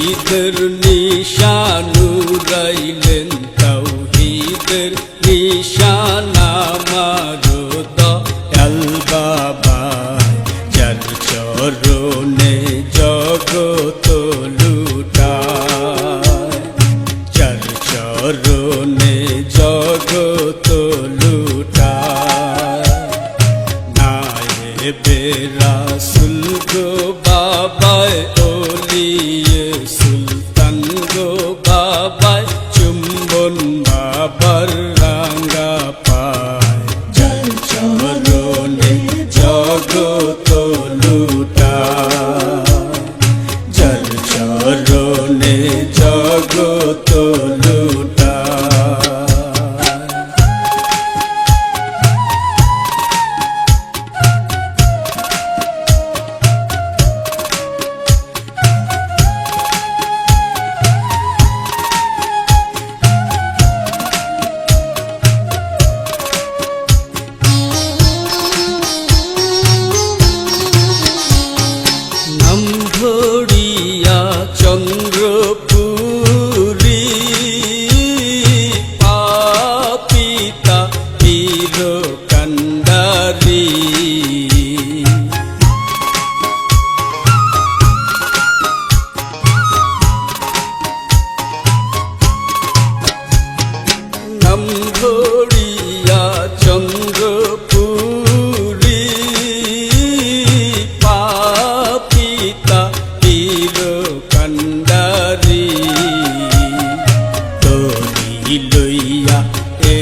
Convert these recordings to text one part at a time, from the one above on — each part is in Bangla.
তৌহিদের নিশানু রাইলেন গো বাবায় চুম্বন বাবার রাঙ্গা পায়। জল চরণে জগত লুটা জল চরণে জগত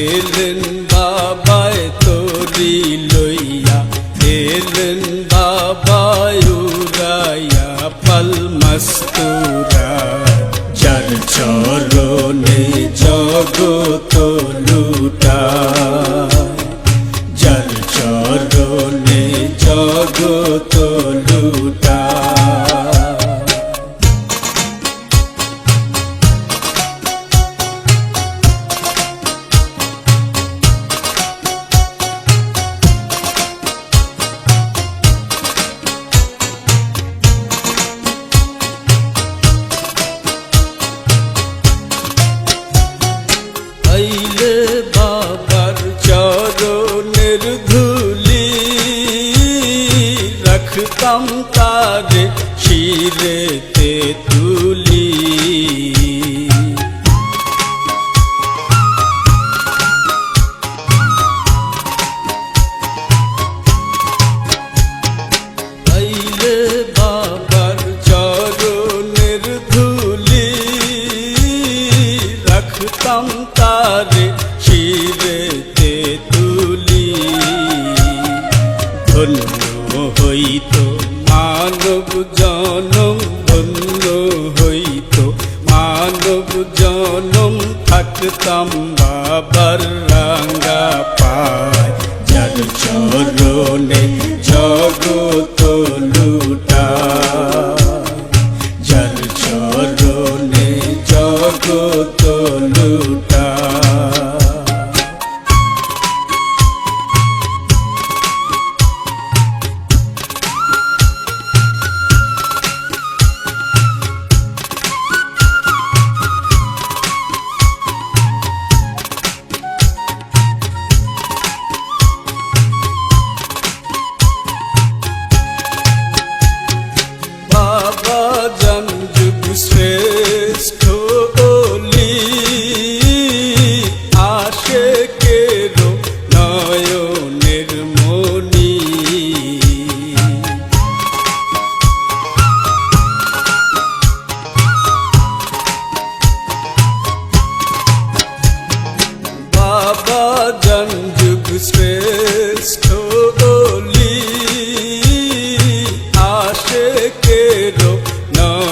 এলেন বাবায় তরি লইয়া এলেন বাবায় উড়াইয়া পাল মস্তুরা যার চরণে জগত লুটায় রাখতাম তারে শিরেতে তুলি তুলি। ধন্য হইত মানব জনম ধন্য হইত। মানব জনম থাকতাম বাবার রাঙ্গা পায়। যার চরণে জগত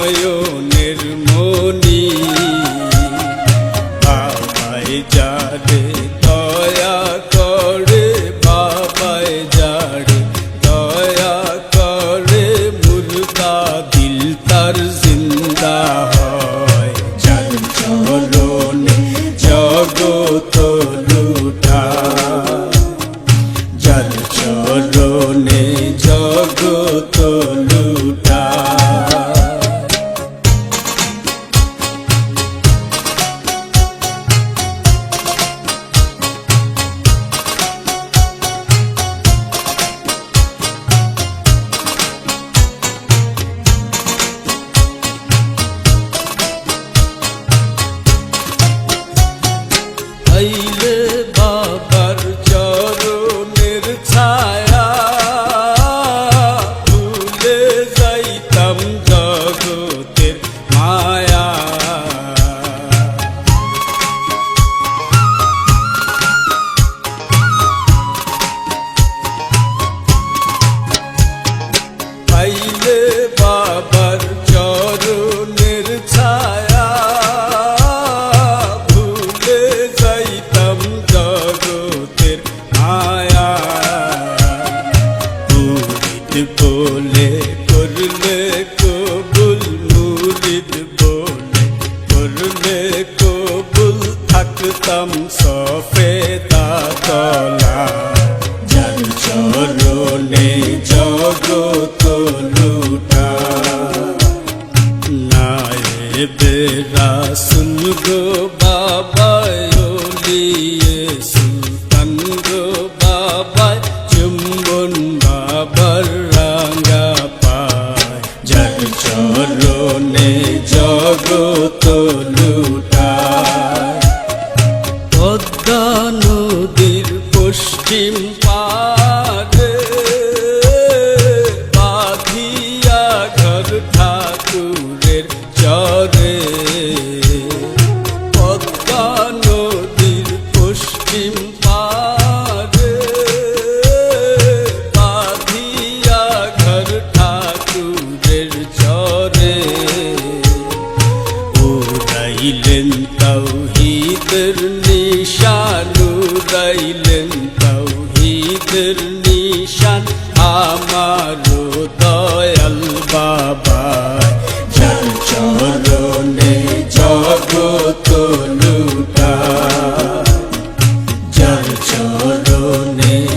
নয়নের মনি বাবাই যারে দয়া করে, বাবাই যারে দয়া করে, মুর্দা দিল তার জিন্দা হয়। হইলে কবুল থাকতাম সফে তলা। যার চরণে জগত লুটা। নায়ে বেরা শুনগো বাবা চরণে